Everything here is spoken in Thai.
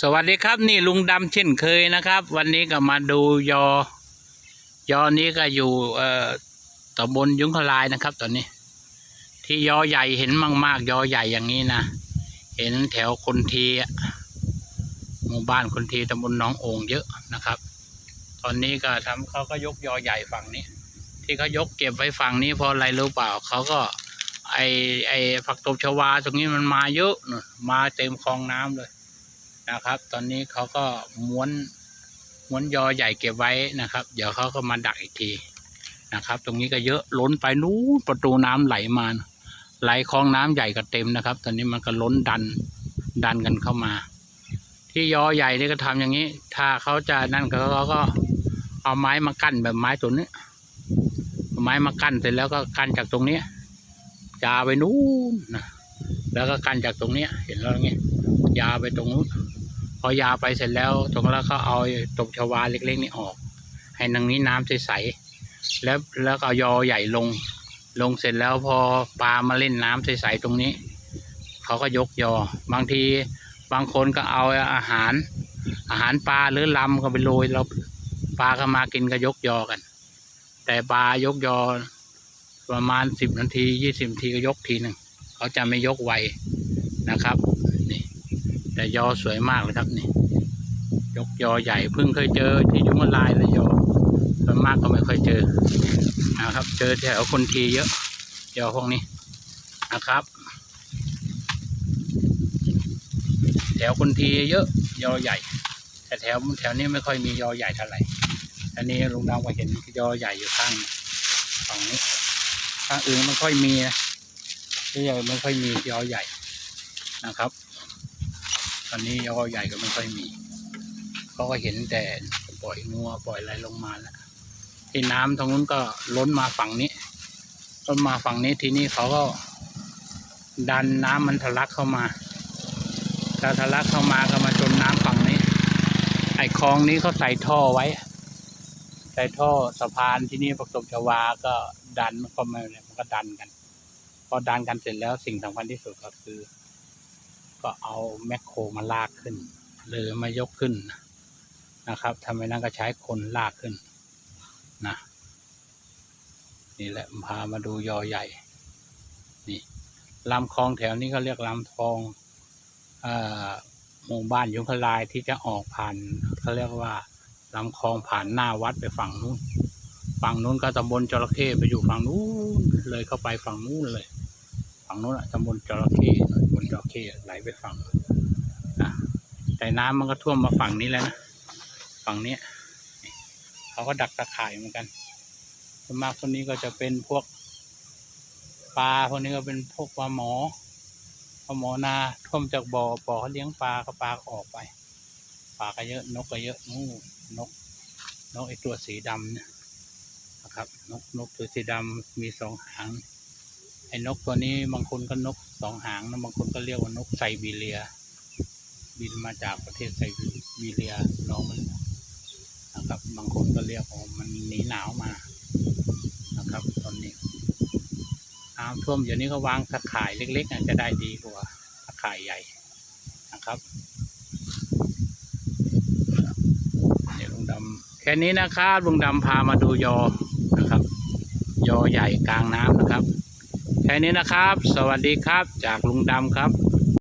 สวัสดีครับนี่ลุงดำเช่นเคยนะครับ วันนี้ก็มาดูยอ ยอนี้ก็อยู่เอ่อตำบลยุงคลายนะครับ ตอนนี้ ที่ยอใหญ่เห็นมาก ๆ ยอใหญ่อย่างนี้นะเห็นแถวคนทีหมู่บ้านคนทีตำบลน้องโอ่งเยอะนะครับ ตอนนี้ก็ทำเขาก็ยกยอใหญ่ฝั่งนี้ ที่เขายกเก็บไว้ฝั่งนี้เพราะอะไรรู้เปล่าเขาก็ ไอไอผักตบชวาตรงนี้มันมาเยอะนู่นมาเต็มคลองน้ำเลย นะครับ ตอนนี้เขาก็ม้วนม้วนยอใหญ่เก็บไว้นะครับ เดี๋ยวเขาก็มาดักอีกทีนะครับ ตรงนี้ก็เยอะล้นไปนู้นประตูน้ำไหลมาไหลคลองน้ำใหญ่ก็เต็มนะครับ ตอนนี้มันก็ล้นดันดันกันเข้ามา ที่ยอใหญ่นี่ก็ทำอย่างนี้ ถ้าเขาจะนั่นเขาก็เอาไม้มากั้นแบบไม้ตัวนี้ไม้มากั้นเสร็จแล้วก็กั้นจากตรงนี้ยาวไปนู้นนะแล้วก็กั้นจากตรงนี้เห็นแล้วไงยาวไปตรงนู้น พอยาไปเสร็จแล้วตรงแล้วก็เอาตบชวาเล็กๆนี่ออก ให้นางนี้น้ำใสๆแล้วแล้วก็เอายอใหญ่ลง ลงเสร็จแล้วพอปลามาเล่นน้ำใสๆตรงนี้ เขาก็ยกยอ บางทีบางคนก็เอาอาหาร อาหารปลาหรือลำก็ไปโรยแล้วปลาก็มากินก็ยกยอกัน แต่ปลายกยอประมาณสิบนาทียี่สิบนาทีก็ยกทีหนึ่งเขาจะไม่ยกไวนะครับ แต่ยอสวยมากเลยครับนี่ ยกยอใหญ่เพิ่งเคยเจอที่ยุงลายเลยยอส่วนมากก็ไม่ค่อยเจอนะครับ เจอแถวคนทีเยอะยอพวกนี้นะครับ แถวคนทีเยอะยอใหญ่ แต่แถวแถวนี้ไม่ค่อยมียอใหญ่เท่าไหร่อันนี้ลุงดำก็เห็นยอใหญ่อยู่ข้างฝั่งนี้ข้างอื่นไม่ค่อยมีนะที่ใหญ่ไม่ค่อยมียอใหญ่นะครับ อนนี้ยอใหญ่ก็ไม่ค่อยมีเขาก็เห็นแต่ปล่อยงัวปล่อยอะไรลงมาแล้วที่น้ำตรงนู้นก็ล้นมาฝั่งนี้ล้นมาฝั่งนี้ทีนี้เขาก็ ดันน้ำมันทะลักเข้ามาถ้าทะลักเข้ามาก็มาจมน้ำฝั่งนี้ ไอ้คลองนี้เขาใส่ท่อไว้ ใส่ท่อสะพานที่นี่ประสบชวาก็ดันมันก็มามันก็ดันกัน พอดันกันเสร็จแล้วสิ่งสำคัญที่สุดก็คือ ก็เอาแมคโครมาลากขึ้น หรือมายกขึ้นนะครับทำไมนั้นก็ใช้คนลากขึ้นนะนี่แหละพามาดูยอใหญ่ นี่ลำคลองแถวนี้ก็เรียกลำคลองอ่อหมู่บ้านยุงคลายที่จะออกผ่านเขาเรียกว่าลำคลองผ่านหน้าวัดไปฝั่งนู้น ฝั่งนู้นก็ตำบลจระเข้ไปอยู่ฝั่งนู้นเลยเข้าไปฝั่งนู้นเลย ฝั่งนู้นอะตำบลจระเข้ตำบลจระเข้ไหลไปฝั่งนะแต่น้ำมันก็ท่วมมาฝั่งนี้แล้วนะฝั่งเนี้ยเขาก็ดักตะข่ายเหมือนกันส่วนมากคนนี้ก็จะเป็นพวกปลาพวกนี้ก็เป็นพวกปลาหมอปลาหมอนาท่วมจากบ่อบ่อเขาเลี้ยงปลาก็ปลาออกไปปลาก็เยอะนกก็เยอะนู่นนกนกไอตัวสีดำเนี่ยนะครับ นกนกตัวสีดำมีสองหาง อ้นกตัวนี้บางคนก็นกสองหางนะบางคนก็เรียกว่านกไซบีเรีย บินมาจากประเทศไซบีเรียน้องมันนะครับ บางคนก็เรียกว่ามันหนีหนาวมานะครับตอนนี้น้ำท่วมอย่างนี้ก็วางตะข่ายเล็กๆจจะได้ดีกว่าตะข่ายใหญ่นะครับเดี๋ยวลุงดำแค่นี้นะครับลุงดำพามาดูยอนะครับ ยอใหญ่กลางน้ำนะครับ แค่นี้นะครับ สวัสดีครับจากลุงดำครับ